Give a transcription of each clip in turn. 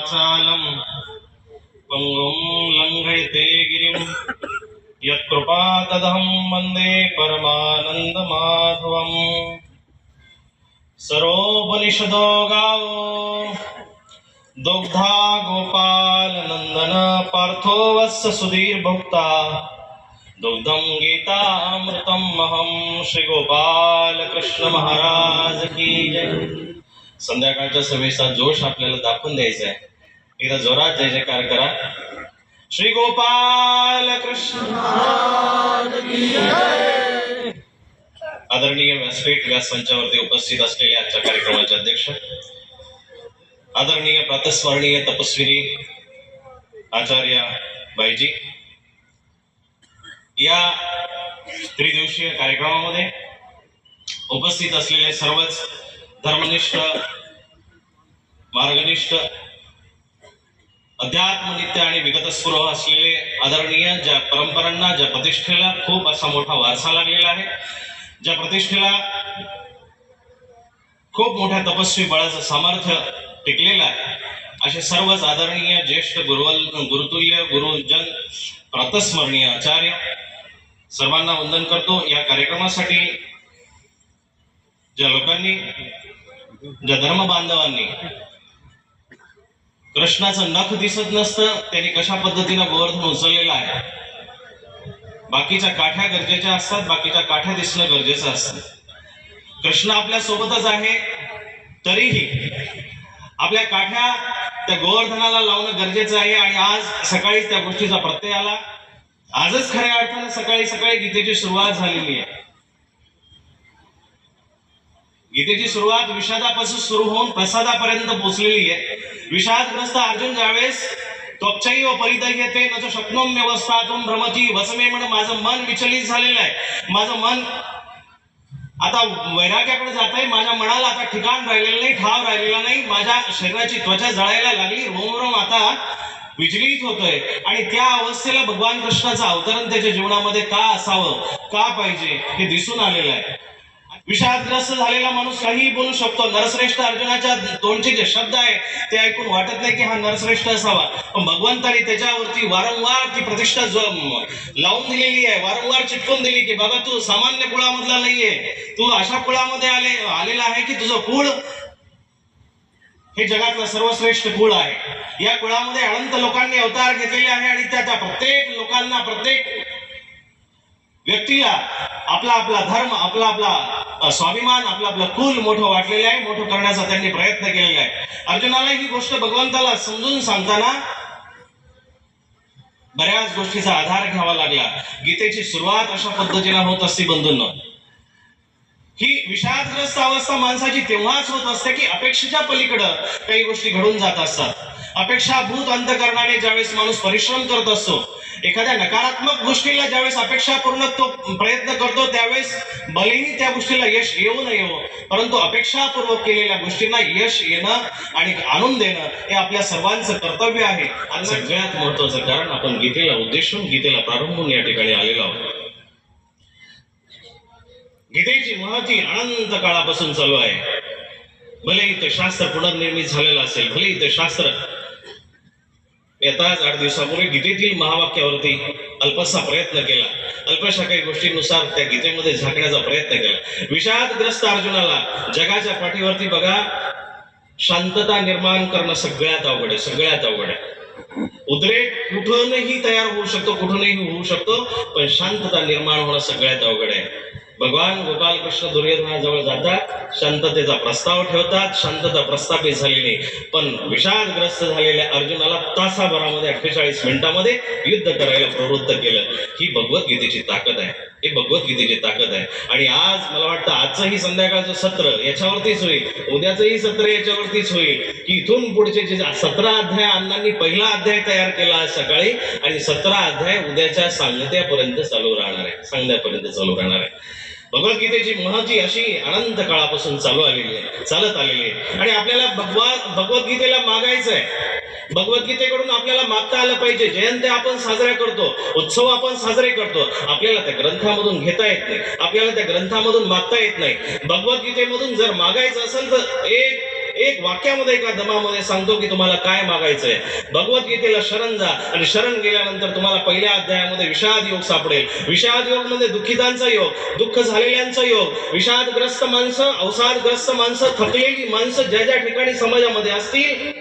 चालम् पङ्गुं लङ्घयते गिरिं यत्कृपा तदहं वन्दे परमानन्दमाधवम्। सरोपनिषदो गावो। दुग्धा गोपालनन्दन पार्थो वत्स सुधीर्भुक्ता दुग्धं गीतामृतम् अहं श्रीगोपालकृष्णमहाराज की जय। संध्याकाळच्या सभेचा जोश आपल्याला दाखवून द्यायचा आहे. एकदा जोरात जय जयकार करा. श्री गोपाल कृष्ण. आदरणीय व्यासपीठ व्यासमंचावरती उपस्थित असलेले आजच्या कार्यक्रमाचे अध्यक्ष आदरणीय प्रातस्मरणीय तपस्विनी आचार्य बाईजी या त्रिदिवसीय कार्यक्रमामध्ये उपस्थित असलेले सर्वच धर्मनिष्ठ मार्गनिष्ठ अध्यात्मनित्य आणि विगतस्पृह असलेले आदरणीय ज्या परंपरांना ज्या प्रतिष्ठेला खूप असा मोठा वारसा लागलेला आहे ज्या प्रतिष्ठेला खूप मोठ्या तपस्वी बळाचं सामर्थ्य टिकलेलं आहे असे सर्वच आदरणीय ज्येष्ठ गुरुवल गुरुतुल्य गुरुजन प्रातस्मरणीय आचार्य सर्वांना वंदन करतो. या कार्यक्रमासाठी ज्या लोकांनी ज्या धर्म बांधवांनी कृष्णाचं नख दिसत नसतं त्यांनी कशा पद्धतीनं गोवर्धन उचललेलं आहे? बाकीच्या काठ्या गरजेच्या असतात बाकीच्या काठ्या दिसणं गरजेचं असतं. कृष्ण आपल्या सोबतच आहे तरीही आपल्या काठ्या त्या गोवर्धनाला लावणं गरजेचं आहे आणि आज सकाळीच त्या गोष्टीचा प्रत्यय आला. आजच खऱ्या अर्थानं सकाळी सकाळी गीतेची सुरुवात झालेली आहे. गीतेची सुरुवात विषादापासून सुरू होऊन प्रसादापर्यंत पोहोचलेली आहे. विषादग्रस्त अर्जुन ज्यावेळेस त्वचैव परिदह्यते न च शक्नोम्य व्यवस्थातून भ्रमती वसमे म्हणून माझं मन विचलित झालेलं आहे. माझं मन आता वैराग्याकडे जात आहे माझ्या मनाला आता ठिकाण राहिलेलं नाही ठाव राहिलेला नाही माझ्या शरीराची त्वचा जळायला लागली रोम रोम आता विचलित होतोय. आणि त्या अवस्थेला भगवान कृष्णाचं अवतरण त्याच्या जीवनामध्ये का असावं का पाहिजे हे दिसून आलेलं आहे. विषादग्रस्त झालेला माणूस काहीही बोलू शकतो. नरश्रेष्ठ अर्जुनाच्या तोंडचे जे शब्द आहे ते ऐकून वाटत नाही की हा नरश्रेष्ठ असावा. पण भगवंताने त्याच्यावरती वारंवार ती प्रतिष्ठा लावून दिलेली आहे. वारंवार चिटकून दिली की बाबा तू सामान्य कुळामधला नाहीये. तू अशा कुळामध्ये आले आलेला आहे की तुझं कुळ हे जगातलं सर्वश्रेष्ठ कुळ आहे. या कुळामध्ये अनंत लोकांनी अवतार घेतलेले आहे आणि त्या त्या प्रत्येक लोकांना प्रत्येक व्यक्तीला आपला आपला धर्म आपला आपला स्वाभिमान आपला आपलं कुल मोठं वाटलेलं आहे मोठं करण्याचा त्यांनी प्रयत्न केलेला आहे. अर्जुनाला ही गोष्ट भगवंताला समजून सांगताना बऱ्याच गोष्टीचा आधार घ्यावा लागला. गीतेची सुरुवात अशा पद्धतीने होत असते बंधूंना. ही विषादग्रस्त अवस्था माणसाची तेव्हाच होत असते की अपेक्षेच्या पलीकडं काही गोष्टी घडून जात असतात. अपेक्षाभूत अंतकरणाने ज्यावेळेस माणूस परिश्रम करत असतो एखाद्या नकारात्मक गोष्टीला ज्यावेळेस अपेक्षापूर्ण तो प्रयत्न करतो त्यावेळेस भलेही त्या गोष्टीला यश येऊ न येवो परंतु अपेक्षापूर्वक केलेल्या गोष्टींना यश येणं आणि आणून देणं हे आपल्या सर्वांचं कर्तव्य आहे. आणि सगळ्यात महत्वाचं कारण आपण गीतेला उद्देशून गीतेला प्रारंभून या ठिकाणी आलेलो आहोत. गीतेची महती अनंत काळापासून चालू आहे. भले इथं शास्त्र पुनर्निर्मित झालेलं असेल भले इथं शास्त्र येताच आठ दिवसापूर्वी गीतेतील महावाक्यावरती अल्पसा प्रयत्न केला. अल्पशा काही गोष्टींनुसार त्या गीतेमध्ये झाकण्याचा प्रयत्न केला. विषादग्रस्त अर्जुनाला जगाच्या पाठीवरती बघा शांतता निर्माण करणं सगळ्यात अवघड आहे सगळ्यात अवघड आहे. उद्रेक कुठूनही तयार होऊ शकतो कुठूनही होऊ शकतो पण शांतता निर्माण होणं सगळ्यात अवघड आहे. भगवान गोपाल कृष्ण दुर्योधनाजवळ जातात शांततेचा प्रस्ताव ठेवतात शांतता प्रस्थापित झालेली पण विषादग्रस्त झालेल्या अर्जुनाला तासाभरामध्ये अठ्ठेचाळीस मिनिटांमध्ये युद्ध करायला प्रवृत्त केलं. ही भगवद्गीतेची ताकद आहे. हे भगवद्गीतेची ताकद आहे. आणि आज मला वाटतं आजचंही संध्याकाळचं सत्र याच्यावरतीच होईल. उद्याचंही सत्र याच्यावरतीच होईल. की इथून पुढचे जे सतरा अध्याय अण्णांनी पहिला अध्याय तयार केला आज सकाळी आणि सतरा अध्याय उद्याच्या सांगत्यापर्यंत चालू राहणार आहे. सांगण्यापर्यंत चालू राहणार आहे. भगवद्गीतेची महती अशी अनंत काळापासून चालू आलेली आहे चालत आलेली आहे. आणि आपल्याला भगवत भगवद्गीतेला मागायचं आहे भगवद्गीतेकडून आपल्याला मागता आलं पाहिजे. जयंती आपण साजऱ्या करतो उत्सव आपण साजरे करतो. आपल्याला त्या ग्रंथामधून घेता येत नाही. आपल्याला त्या ग्रंथामधून मागता येत नाही. भगवद्गीतेमधून जर मागायचं असेल तर एक एक वाक्यामध्ये एका दमामध्ये सांगतो की तुम्हाला काय मागायचंय. भगवद्गीतेला शरण जा आणि शरण गेल्यानंतर तुम्हाला पहिल्या अध्यायामध्ये विषाद योग सापडेल. विषाद योग म्हणजे मध्ये दुःखितांचा योग दुःख झालेल्यांचा योग. विषादग्रस्त माणसं अवसादग्रस्त माणसं थकलेली माणसं ज्या ज्या ठिकाणी समाजामध्ये असतील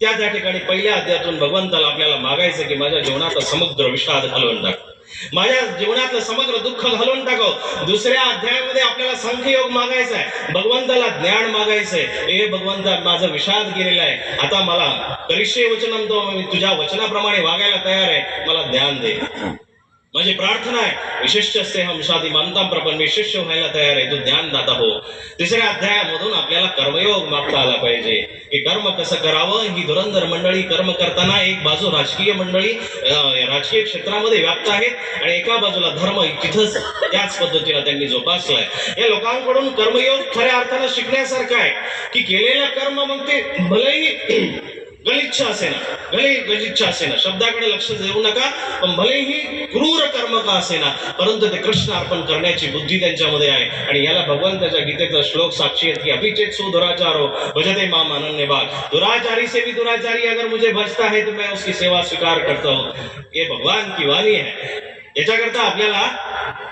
त्या त्या ठिकाणी पहिल्या अध्यायातून भगवंताला आपल्याला मागायचं की माझ्या जीवनाचा समुद्र विषाद घालवून टाक. माझ्या जीवनातलं समग्र दुःख घालून टाकव. दुसऱ्या अध्यायामध्ये आपल्याला संख्ययोग मागायचा आहे भगवंताला ज्ञान मागायचंय. हे भगवंता माझा विषाद गेलेला आहे. आता मला करिष्य वचनम तो मी तुझ्या वचनाप्रमाणे वागायला तयार आहे. मला ज्ञान दे. माझी प्रार्थना आहे विशिष्ट असते हमशादी मानता प्रपण मी व्हायला तयार आहे तू ज्ञानदाता हो. तिसऱ्या अध्यायामधून आपल्याला कर्मयोग मागता आला पाहिजे. की कर्म कसं करावं ही धुरंधर मंडळी कर्म करताना एक बाजू राजकीय मंडळी राजकीय क्षेत्रामध्ये व्याप्त आहेत आणि एका बाजूला धर्म तिथंच त्याच पद्धतीनं त्यांनी जोपासलाय. या लोकांकडून कर्मयोग खऱ्या अर्थानं शिकण्यासारखं आहे. की केलेलं कर्म मग ते भलेही गलिच्छ असेना भले गलिच्छ असेना शब्दाकडे लक्ष देऊ नका पण भलेही क्रूर कर्म का असेना परंतु ते कृष्ण अर्पण करण्याची बुद्धी त्यांच्यामध्ये आहे. आणि याला भगवंताच्या गीतेचा श्लोक साक्षी आहेत की अभिचेत सो दुराचारो भजते माम अनन्य बाग दुराचारी से भी दुराचारी अगर मुझे भजता है तो मैं उसकी सेवा स्वीकार करता हूँ. ये भगवान की वाणी है. याच्याकरता आपल्याला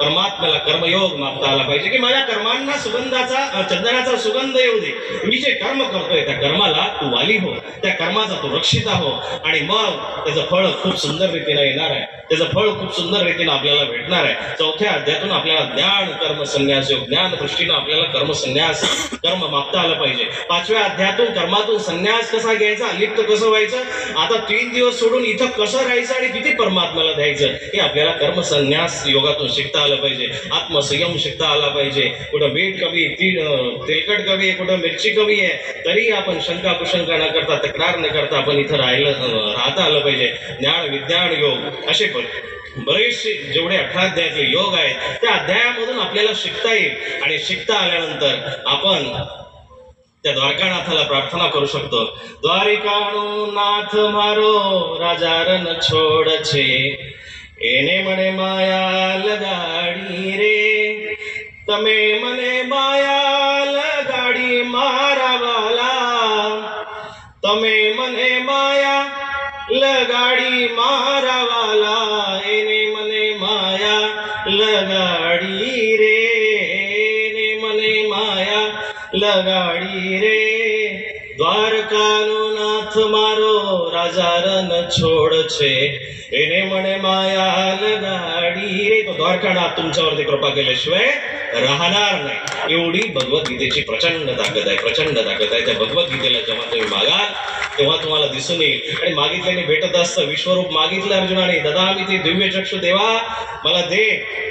परमात्म्याला कर्मयोग मागता आला पाहिजे की माझ्या कर्मांना सुगंधाचा चंदनाचा सुगंध येऊ दे. मी जे कर्म करतोय त्या कर्माला तू वाली हो. त्या कर्माचा तू रक्षिता हो. आणि मग त्याचं फळ खूप सुंदर रीतीला येणार आहे. त्याचं फळ खूप सुंदर रीतीनं आपल्याला भेटणार आहे. चौथ्या अध्यातून आपल्याला ज्ञान कर्म संन्यास योग ज्ञान दृष्टीनं आपल्याला कर्मसन्यास कर्म मागता आलं पाहिजे. पाचव्या अध्यातून कर्मातून संन्यास कसा घ्यायचा? लिप्त कसं व्हायचं? आता तीन दिवस सोडून इथं कसं राहायचं आणि किती परमात्म्याला द्यायचं? हे आपल्याला कर्म संन्यास योगातून शिकता आलं पाहिजे. आत्मसंयम शिकता आला पाहिजे. कुठं मीठ कमी ती तेलकट कमी आहे कुठं मिरची कमी आहे तरी आपण शंका कुशंका न करता तक्रार न करता आपण इथं राहिलं राहता आलं पाहिजे. ज्ञान विज्ञान योग असे पण बरेचसे जेवढे अठरा अध्यायातले योग आहेत त्या अध्यायामधून आपल्याला शिकता येईल आणि शिकता आल्यानंतर आपण त्या द्वारकानाथाला प्रार्थना करू शकतो द्वारिकाणू नाथ मारो राजारन छोड छे એને મને માયા લગાડી રે તમે મને માયા લગાડી મારા વાલા તમે મને માયા લગાડી મારા લગાડી રે ને મને માયા લગાડી રે. દ્વારકાનો નાથ મારો રાજા રન છોડ છે એને મને माया लगाडी रे तो द्वारकानाथ तुमच्यावरती कृपा केल्याशिवाय राहणार नाही एवढी भगवद्गीतेची प्रचंड ताकद आहे प्रचंड ताकद आहे त्या भगवद्गीतेला जेव्हा तुम्ही मागाल तेव्हा तुम्हाला दिसून येईल आणि मागितल्याने भेटत असतं विश्वरूप मागितलं अर्जुनाने दादा मी ते दिव्य चक्षु देवा मला दे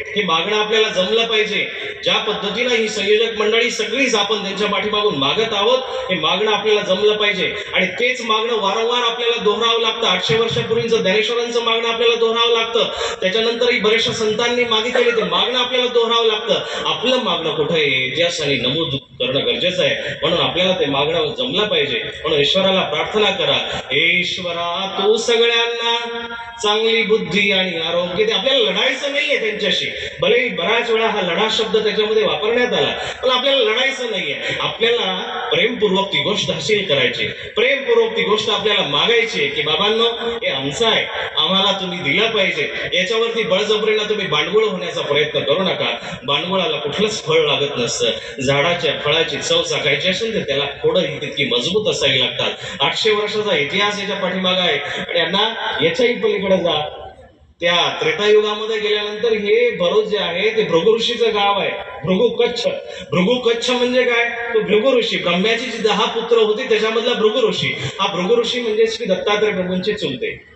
हे मागणं आपल्याला जमलं पाहिजे ज्या पद्धतीनं ही संयोजक मंडळी सगळीच आपण त्यांच्या पाठीमागून मागत आहोत हे मागणं आपल्याला जमलं पाहिजे. आणि तेच मागणं वारंवार आपल्याला दोहरावं लागतं. आठशे वर्षापूर्वीचं ज्ञानेश्वरांचं मागणं आपल्याला दोहरावं लागतं त्याच्यानंतरही बऱ्याचशा संतांनी मागितलेले ते मागणं आपल्याला दोहरावं लागतं. आपलं मागणं कुठं आहे? इतिहास आणि नमूद करणं गरजेचं आहे. म्हणून आपल्याला ते मागणं जमलं पाहिजे. म्हणून ईश्वराला प्रार्थना करा. हे ईश्वरा तू सगळ्यांना चांगली बुद्धी आणि आरोग्य ते आपल्याला लढायचं नाहीये त्यांच्याशी. भले बऱ्याच वेळा हा लढा शब्द त्याच्यामध्ये वापरण्यात आला पण आपल्याला लढायचं नाहीये. आपल्याला प्रेमपूर्वक ती गोष्ट हासिल करायची. प्रेमपूर्वक ती गोष्ट आपल्याला मागायची की बाबांनो हे आमचं आहे. कोणाला तुम्ही दिलं पाहिजे. याच्यावरती बळजबरीला तुम्ही भांडवळ होण्याचा प्रयत्न करू नका. भांडवळाला कुठलंच फळ लागत नसतं. झाडाच्या फळाची चव चाकायची असेल तर त्याला खोडं ही तितकी मजबूत असावी लागतात. आठशे वर्षाचा इतिहास याच्या पाठीमागा आहे. आणि यांना याच्याही पलीकडे जा. त्या त्रेतायुगामध्ये गेल्यानंतर हे भरूच जे आहे ते भृगुऋषीचं गाव आहे. भृगु कच्छ. भृगु कच्छ म्हणजे काय? तो भृगु ऋषी. ब्रह्म्याची जी दहा पुत्र होती त्याच्यामधला भृगु ऋषी. हा भृगु ऋषी म्हणजे श्री दत्तात्रय प्रभूंचे चुलते.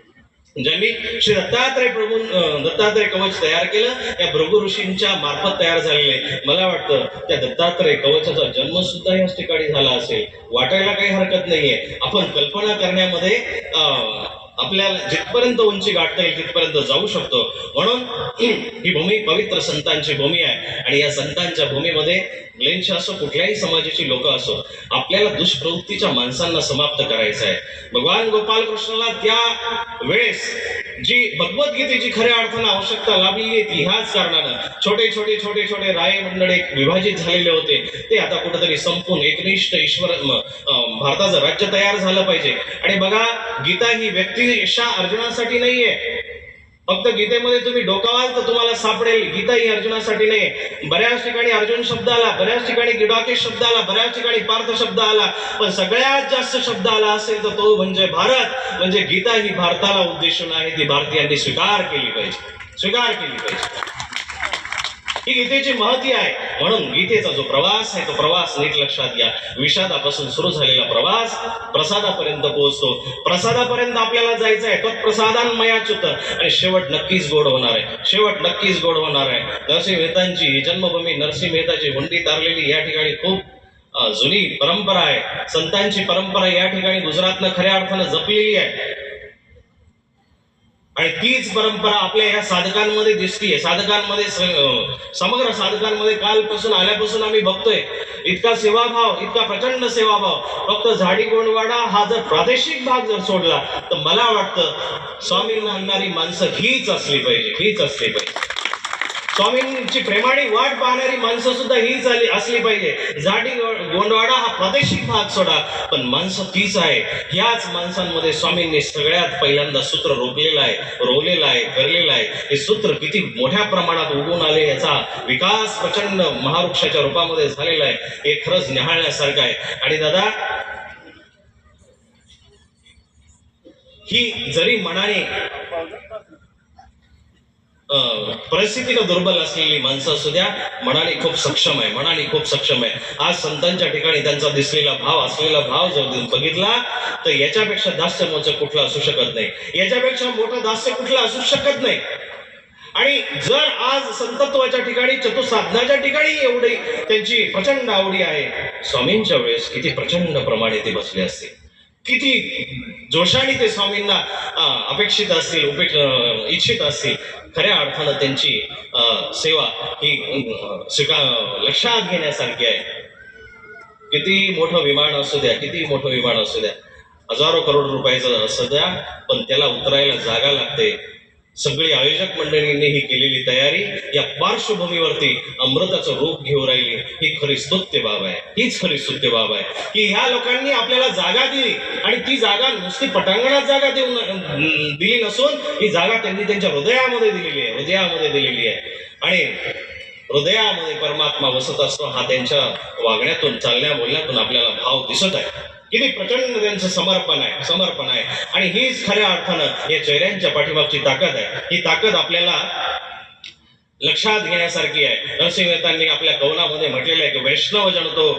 म्हणजे ज्यांनी श्री दत्तात्रय प्रभू दत्तात्रय कवच तयार केलं. या भृगु ऋषींच्या मार्फत तयार झालेले मला वाटतं त्या दत्तात्रय कवचाचा जन्म सुद्धा याच ठिकाणी झाला असेल. वाटायला काही हरकत नाहीये. आपण कल्पना करण्यामध्ये अं, आपल्याला जिथपर्यंत उंची गाठता येईल तिथपर्यंत जाऊ शकतो. म्हणून ही भूमी पवित्र संतांची भूमी आहे. आणि या संतांच्या भूमीमध्ये मुलींची असो कुठल्याही समाजाची लोक असो आपल्याला दुष्प्रवृत्तीच्या माणसांना समाप्त करायचं आहे. भगवान गोपाल कृष्णाला त्या वेळेस जी भगवद्गीतेची खऱ्या अर्थानं आवश्यकता लाभली आहे ती ह्याच कारणानं छोटे छोटे छोटे छोटे राय मंडळ एक विभाजित झालेले होते. ते आता कुठेतरी संपून एकनिष्ठ ईश्वर भारताचं राज्य तयार झालं पाहिजे. आणि बघा गीता ही व्यक्तिशा अर्जुनासाठी नाहीये. फक्त गीतेमध्ये तुम्ही डोकावाल तर तुम्हाला सापडेल. गीता ही अर्जुनासाठी नाही. बऱ्याच ठिकाणी अर्जुन शब्द आला बऱ्याच ठिकाणी गिडाकेश शब्द आला बऱ्याच ठिकाणी पार्थ शब्द आला. पण सगळ्यात जास्त शब्द आला असेल तर तो म्हणजे भारत. म्हणजे गीता ही भारताला उद्देशून आहे ती भारतीयांनी स्वीकार केली पाहिजे. स्वीकार केली पाहिजे. ही गीतेची महती आहे. म्हणून गीतेचा जो प्रवास आहे तो प्रवास नीट लक्षात घ्या. विषादापासून सुरू झालेला प्रवास प्रसादापर्यंत पोहोचतो. प्रसादापर्यंत आपल्याला जायचं आहे तो प्रसादान मयाच्युत आणि शेवट नक्कीच गोड होणार आहे. शेवट नक्कीच गोड होणार आहे. नरसिंह मेहतांची जन्मभूमी नरसिंह मेहताची हुंडी तारलेली या ठिकाणी खूप जुनी परंपरा आहे. संतांची परंपरा या ठिकाणी गुजरातनं खऱ्या अर्थानं जपलेली आहे. आणि तीच परंपरा आपल्या ह्या साधकांमध्ये दिसतीये साधकांमध्ये समग्र साधकांमध्ये कालपासून आल्यापासून आम्ही बघतोय इतका सेवाभाव इतका प्रचंड सेवाभाव. फक्त झाडी गोंडवाडा हा जर प्रादेशिक भाग जर सोडला तर मला वाटतं स्वामींना आणणारी माणसं हीच असली पाहिजे हीच असली पाहिजे. स्वामींची प्रेमाने वाट पाहणारी माणसं सुद्धा हीच आली असली पाहिजे. झाडी गोंडवाडा हा प्रादेशिक भाग सोडा पण माणसं तीच आहे. ह्याच माणसांमध्ये स्वामींनी सगळ्यात पहिल्यांदा सूत्र रोखलेलं आहे रोवलेलं आहे करलेलं आहे. हे सूत्र किती मोठ्या प्रमाणात उगवून आले याचा विकास प्रचंड महावृक्षाच्या रूपामध्ये झालेला आहे. हे खरंच निहाळण्यासारखं आहे. आणि दादा ही जरी मनाने अं, दुर्बल असलेली माणसं असू द्या मनाने खूप सक्षम आहे मनाने खूप सक्षम आहे. आज संतांच्या ठिकाणी त्यांचा दिसलेला भाव असलेला भाव जर बघितला तर याच्यापेक्षा दास्य मोच कुठलं असू शकत नाही. याच्यापेक्षा मोठं दास्य कुठलं असू शकत नाही. आणि जर आज संतत्वाच्या ठिकाणी चतुसाधनाच्या ठिकाणी एवढी त्यांची प्रचंड आवडी आहे स्वामींच्या वेळेस किती प्रचंड प्रमाणे ते बसले असते. किती जोशाने ते स्वामींना अपेक्षित असतील उपेक्ष इच्छित असतील खऱ्या अर्थानं त्यांची सेवा ही स्वीकार लक्षात घेण्यासारखी आहे. किती मोठं विमान असू द्या किती मोठं विमान असू द्या हजारो करोड रुपयाचं असू द्या पण त्याला उतरायला जागा लागते. सगळी आयोजक मंडळींनी ही केलेली तयारी या पार्श्वभूमीवरती अमृताचं रूप घेऊन राहिली. ही खरी स्तुत्य बाब आहे. हीच खरी स्तुत्य बाब आहे. की ह्या लोकांनी आपल्याला जागा दिली आणि ती जागा नुसती पटांगणात जागा देऊन दिली नसून ही जागा त्यांनी त्यांच्या हृदयामध्ये दिलेली आहे. हृदयामध्ये दिलेली आहे. आणि हृदयामध्ये परमात्मा बसत असतो हा त्यांच्या वागण्यातून चालण्या बोलण्यातून आपल्याला भाव दिसत आहे. किती प्रचंड त्यांचं समर्पण आहे समर्पण आहे. आणि हीच खऱ्या अर्थानं या चेहऱ्यांच्या पाठीमागची ताकद आहे. ही ताकद आपल्याला लक्षात घेण्यासारखी आहे. नरसिंह मेहतांनी आपल्या कवनामध्ये म्हटलेलं आहे की वैष्णव जनतो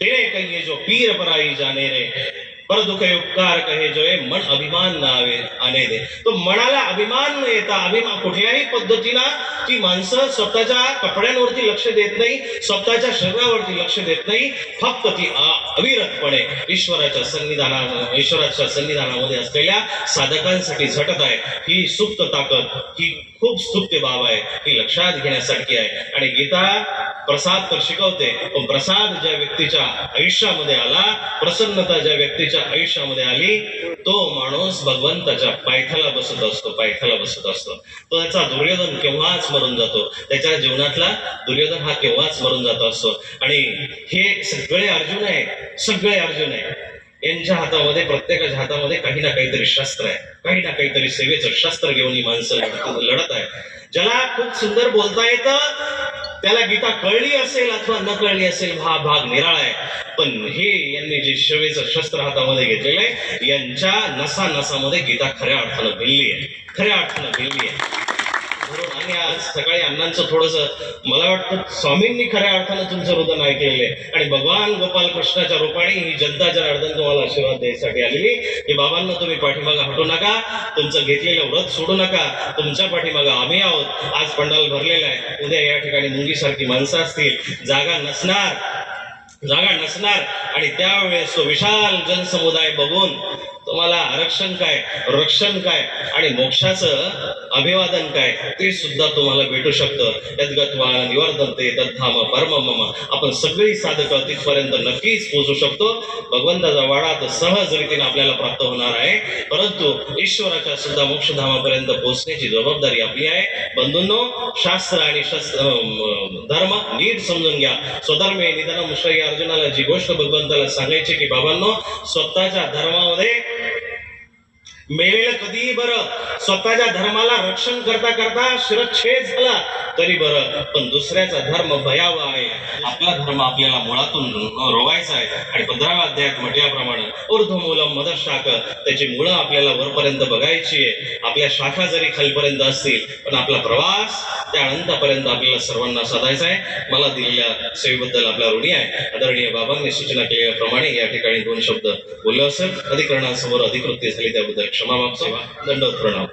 तेरे कहिए जो पीर पराई जाणे रे. पर दुख उपकार कहे जो आहे मन अभिमान ना आवे आणे दे। तो मनाला अभिमान न येता अभिमान कुठल्याही पद्धतीनं ती माणसं स्वतःच्या कपड्यांवरती लक्ष देत नाही स्वतःच्या शरीरावरती लक्ष देत नाही फक्त ती अविरतपणे ईश्वराच्या संविधाना ईश्वराच्या संविधानामध्ये असलेल्या साधकांसाठी झटत आहे. ही सुप्त ताकद ही खूप स्तुत्य बाब आहे ही लक्षात घेण्यासारखी आहे. आणि गीता प्रसाद तर शिकवते. पण प्रसाद ज्या व्यक्तीच्या आयुष्यामध्ये आला प्रसन्नता ज्या व्यक्तीच्या आयुष्यामध्ये आली तो माणूस भगवंताच्या पायथ्याला बसत असतो पायथ्याला बसत असतो. तो त्याचा दुर्योधन केव्हाच मरून जातो? त्याच्या जीवनातला दुर्योधन हा केव्हाच मरून जात असतो? आणि हे सगळे अर्जुन आहे सगळे अर्जुन आहे यांच्या हातामध्ये प्रत्येकाच्या हातामध्ये काही ना काहीतरी शस्त्र आहे. काही ना काहीतरी सेवेचं शस्त्र घेऊन ही माणसं लढत आहे ज्याला खूप सुंदर बोलता येतं त्याला गीता कळली असेल अथवा न कळली असेल हा भाग निराळा आहे. पण हे यांनी जे शेवेचं शस्त्र हातामध्ये घेतलेलं आहे यांच्या नसा नसामध्ये गीता खऱ्या अर्थानं भिल्ली आहे. खऱ्या अर्थानं भिल्ली आहे. म्हणून आणि आज सकाळी अण्णांचं थोडस मला वाटतं स्वामींनी खऱ्या अर्थानं तुमचं रुदन ऐकलेलं आहे. आणि भगवान गोपाल कृष्णाच्या रूपाने ही जनता जनार्दन तुम्हाला आशीर्वाद द्यायसाठी आलेली की बाबांना तुम्ही पाठीमागं हटू नका तुमचं घेतलेलं व्रत सोडू नका तुमच्या पाठीमागं आम्ही आहोत. आज पंडाल भरलेला आहे. उद्या या ठिकाणी मुंगीसारखी माणसं असतील. जागा नसणार. जागा नसणार. आणि त्यावेळेस तो विशाल जनसमुदाय बघून तुम्हाला आरक्षण काय रक्षण काय आणि मोक्षाचं अभिवादन काय ते सुद्धा तुम्हाला भेटू शकतं. यद्गत्वा निवर्तनते तद्धाम परम मम. आपण सगळी साधक तिथपर्यंत नक्कीच पोहोचू शकतो. भगवंताचा वाडा तर सहज रीतीने आपल्याला प्राप्त होणार आहे. परंतु ईश्वराच्या सुद्धा मोक्षधामापर्यंत पोहोचण्याची जबाबदारी आपली आहे. बंधूंनो शास्त्र आणि शास्त्र धर्म नीट समजून घ्या. स्वधर्मे निधनम श्रेय अर्जुनाला जी गोष्ट भगवंताला सांगायची की बाबांनो स्वतःच्या धर्मामध्ये मेलेलं कधीही बरं? स्वतःच्या धर्माला रक्षण करता करता शिरच्छेद झाला. तरी बरं पण दुसऱ्याचा धर्म भयावह आहे. आपला धर्म आपल्याला मुळातून रोवायचा आहे. आणि पंधराव्या अध्यायात म्हटल्याप्रमाणे मदर शाख त्याची मुळं आपल्याला वरपर्यंत बघायची आहे. आपल्या शाखा जरी खालपर्यंत असतील पण आपला प्रवास त्या अनंतापर्यंत आपल्याला सर्वांना साधायचा आहे. मला दिलेल्या सेवेबद्दल आपला ऋणी आहे. आदरणीय बाबांनी सूचना केल्याप्रमाणे या ठिकाणी दोन शब्द बोलले असेल. अधिकरणासमोर अधिकृत झाली त्याबद्दल क्षमा मागतो. दंड प्रणाम.